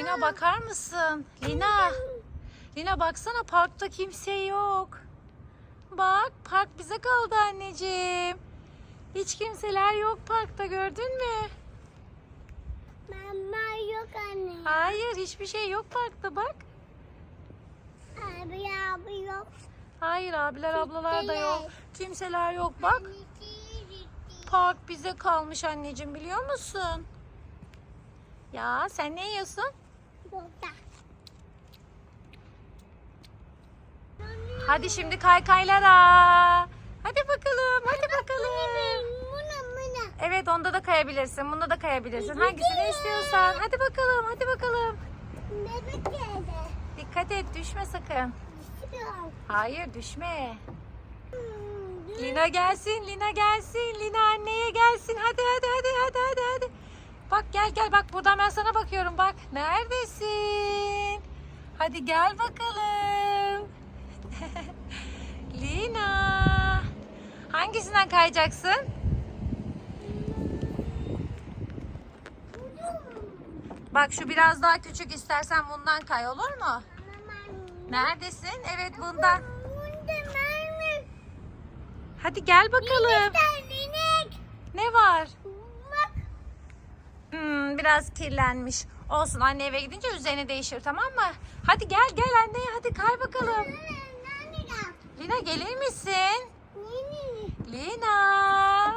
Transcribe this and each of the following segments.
Lina bakar mısın? Lina. Lina baksana parkta kimse yok. Bak park bize kaldı anneciğim. Hiç kimseler yok parkta gördün mü? Mama yok anne. Hayır hiçbir şey yok parkta bak. Abi abi yok. Hayır abiler ablalar da yok. Kimseler yok bak. Park bize kalmış anneciğim biliyor musun? Ya sen ne yiyorsun? Burada. Hadi şimdi kaykaylara. Hadi bakalım, hadi bakalım. Evet onda da kayabilirsin, bunda da kayabilirsin. Hangisini istiyorsan. Hadi bakalım, hadi bakalım. Dikkat et, düşme sakın. Hayır, düşme. Hmm, Lina gelsin, Lina gelsin. Lina anneye gelsin. Hadi hadi hadi hadi hadi hadi. Bak gel gel bak buradan ben sana bakıyorum bak. Neredesin? Hadi gel bakalım. Lina. Hangisinden kayacaksın? Bak şu biraz daha küçük istersen bundan kay olur mu? Neredesin? Evet bundan. Hadi gel bakalım. Ne var? Hmm, biraz kirlenmiş. Olsun anne eve gidince üzerine değişir tamam mı? Hadi gel gel anneye hadi kay bakalım. Lina gelir misin? Lina.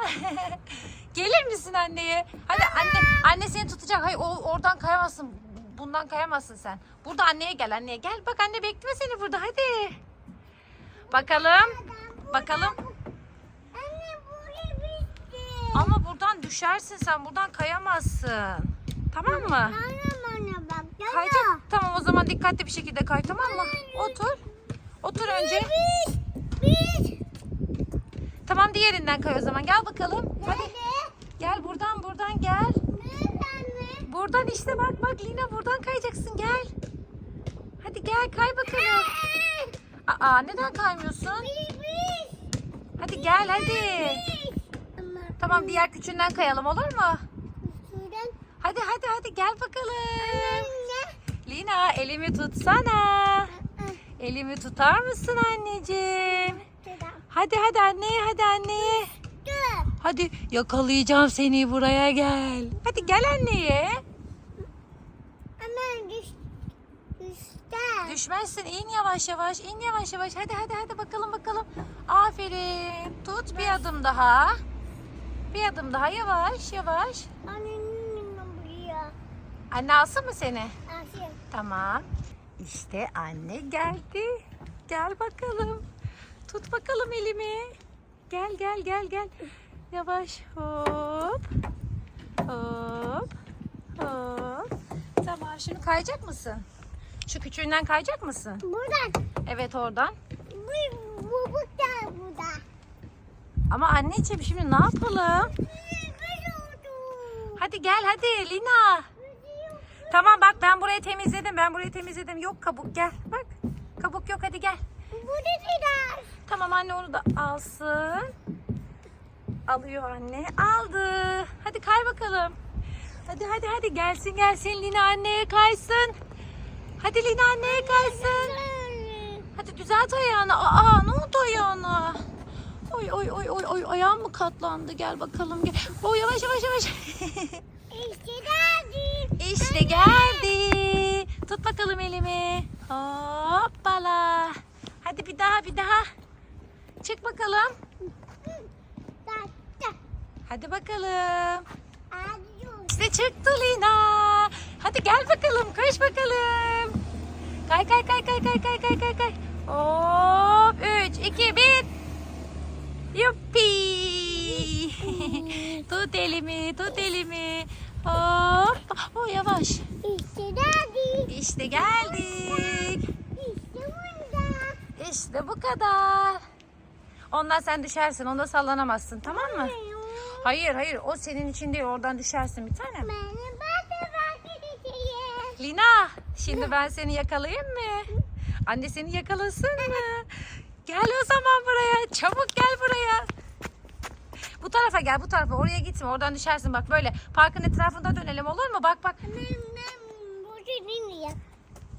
gelir misin anneye? Hadi anne anne seni tutacak. Hayır oradan kayamazsın. Bundan kayamazsın sen. Burada anneye gel anneye gel. Bak anne bekliyor seni burada hadi. Bakalım. Bakalım. Ama buradan düşersin sen. Buradan kayamazsın. Tamam mı? Anne bak. Kayacak. Tamam o zaman dikkatli bir şekilde kay tamam mı? Otur. Otur önce. Tamam diğerinden kay o zaman. Gel bakalım. Hadi. Gel buradan buradan gel. Buradan işte bak bak Lina buradan kayacaksın gel. Hadi gel kay bakalım. Aa neden kaymıyorsun? Hadi gel hadi. Ama Tamam diğer küçüğünden kayalım olur mu? şuradan. Hadi hadi hadi gel bakalım. Anne. Lina elimi tutsana. Elimi tutar mısın anneciğim? Hadi hadi anneye hadi anneye. Hadi yakalayacağım seni buraya gel. Hadi gel anneye. Ama düş. Düştü. Düşmezsin in yavaş yavaş in yavaş yavaş. Hadi hadi hadi bakalım bakalım. Aferin. Tut bir adım daha. Bir adım daha yavaş yavaş. Annenin buraya. Anne alsın mı seni? Aferin. Tamam. İşte anne geldi. Gel bakalım. Tut bakalım elimi. Gel gel gel gel. Yavaş hop. Hop. Hop. Tamam şimdi kayacak mısın? Şu küçüğünden kayacak mısın? Buradan. Evet oradan. Bu, bu, bu da burada. Ama anneciğim şimdi ne yapalım? Hadi gel hadi Lina. Tamam bak ben burayı temizledim. Ben burayı temizledim. Yok kabuk gel. Bak. Kabuk yok hadi gel. Bu biraz. Tamam anne onu da alsın. Alıyor anne. Aldı. Hadi kay bakalım. Hadi hadi hadi gelsin gelsin Lina anneye kaysın. Hadi Lina anneye kaysın. Hadi düzelt ayağını. Aa ne oldu ayağına? Oy oy oy oy oy ayağım mı katlandı? Gel bakalım gel. Oy yavaş yavaş yavaş. İşte geldi. işte geldi. Tut bakalım elimi. Hoppala. Hadi bir daha bir daha. Çık bakalım. Hadi bakalım. İşte çıktı Lina. Hadi gel bakalım koş bakalım. Kay kay kay kay kay kay kay kay kay. Hop 3 2 1. Yuppi. Tut elimi tut elimi. Hop. Oh yavaş. İşte geldi. İşte geldik. İşte burada. İşte bu kadar. Ondan sen düşersin. Onda sallanamazsın tamam mı? Hayır hayır o senin için değil oradan düşersin bir tanem. Beni ben de fark edeceğim. Lina, şimdi ben seni yakalayayım mı? Anne seni yakalasın mı? Gel o zaman buraya. Çabuk gel buraya. Tarafa gel, bu tarafa. Oraya gitme. Oradan düşersin. Bak böyle parkın etrafında dönelim olur mu? Bak bak. Ben, ben, bu senin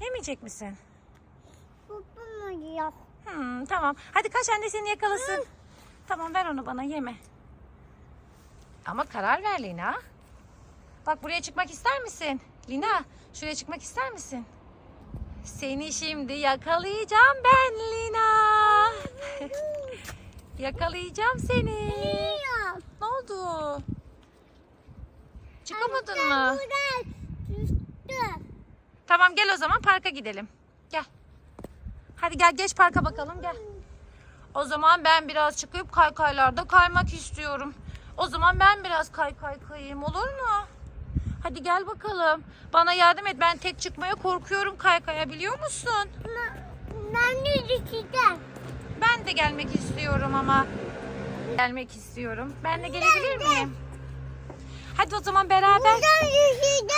yemeyecek misin? Kupum yok. Hmm, tamam. Hadi kaç anne seni yakalasın. Tamam ver onu bana yeme. Ama karar ver Lina. Bak buraya çıkmak ister misin? Lina şuraya çıkmak ister misin? Seni şimdi yakalayacağım ben Lina. yakalayacağım seni. Yok. Ne oldu? Çıkamadın Ben mı? buradan düştüm. Tamam gel o zaman parka gidelim. Gel. Hadi gel geç parka bakalım gel. O zaman ben biraz çıkıp kaykaylarda kaymak istiyorum. O zaman ben biraz kaykay kayayım olur mu? Hadi gel bakalım. Bana yardım et. Ben tek çıkmaya korkuyorum kaykaya biliyor musun? Ben de düşeceğim. Ben de gelmek istiyorum ama. Gelmek istiyorum. Ben de gelebilir miyim? Hadi o zaman beraber.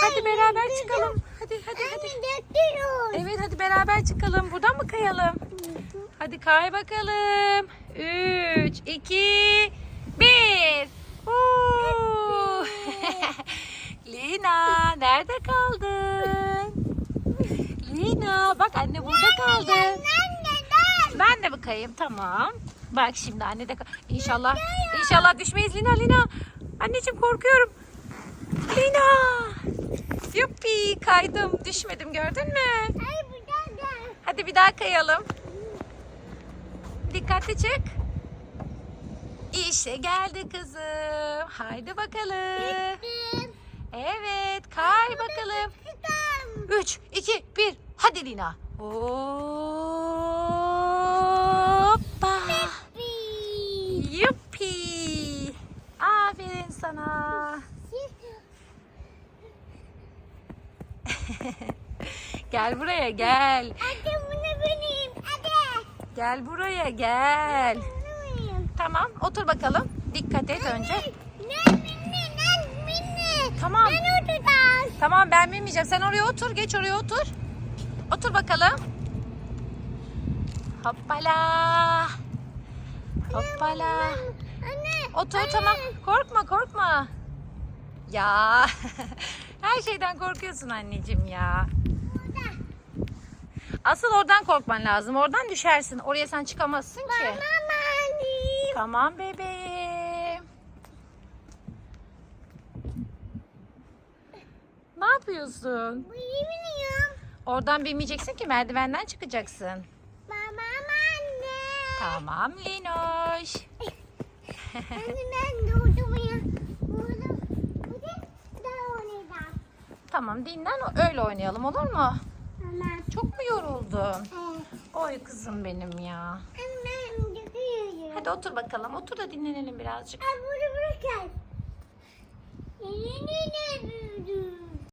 Hadi beraber çıkalım. Hadi hadi hadi. Evet hadi beraber çıkalım. Buradan mı kayalım? Hadi kay bakalım. 3, 2, 1. Lina nerede kaldın? Lina bak anne burada kaldı. Ben de mi kayayım? Tamam. Bak şimdi anne de inşallah inşallah düşmeyiz Lina Lina. Anneciğim korkuyorum. Lina. Yuppi kaydım düşmedim gördün mü? Hayır buradan. Hadi bir daha kayalım. Dikkatli çık. İşte geldi kızım. Haydi bakalım. Düştüm. Evet kay bakalım. Çıktım. 3, 2, 1. Hadi Lina. Hoppa. Bir. Yuppi. Aferin sana. Gel buraya gel. Hadi bunu benim. Hadi. Gel buraya gel. Tamam otur bakalım. Dikkat et önce. Ne minni ne minni. Tamam. Ben oturacağım. Tamam ben bilmeyeceğim. Sen oraya otur. Geç oraya otur. Otur bakalım. Hoppala. Hoppala. Anne. Otur tamam. Korkma korkma. Ya. Her şeyden korkuyorsun anneciğim ya. Asıl oradan korkman lazım. Oradan düşersin. Oraya sen çıkamazsın ki. Anne. Tamam bebeğim. Ne yapıyorsun? Bu yemiyorum. Oradan binmeyeceksin ki merdivenden çıkacaksın. Mama anne. Tamam Linoş. Anne ben da oynayacağım. Tamam dinlen öyle oynayalım olur mu? Tamam. Çok mu yoruldun? Evet. Oy kızım benim ya. Annem yürüyorum. Hadi otur bakalım. Otur da dinlenelim birazcık. Ay bunu bırakın. Dinlenelim.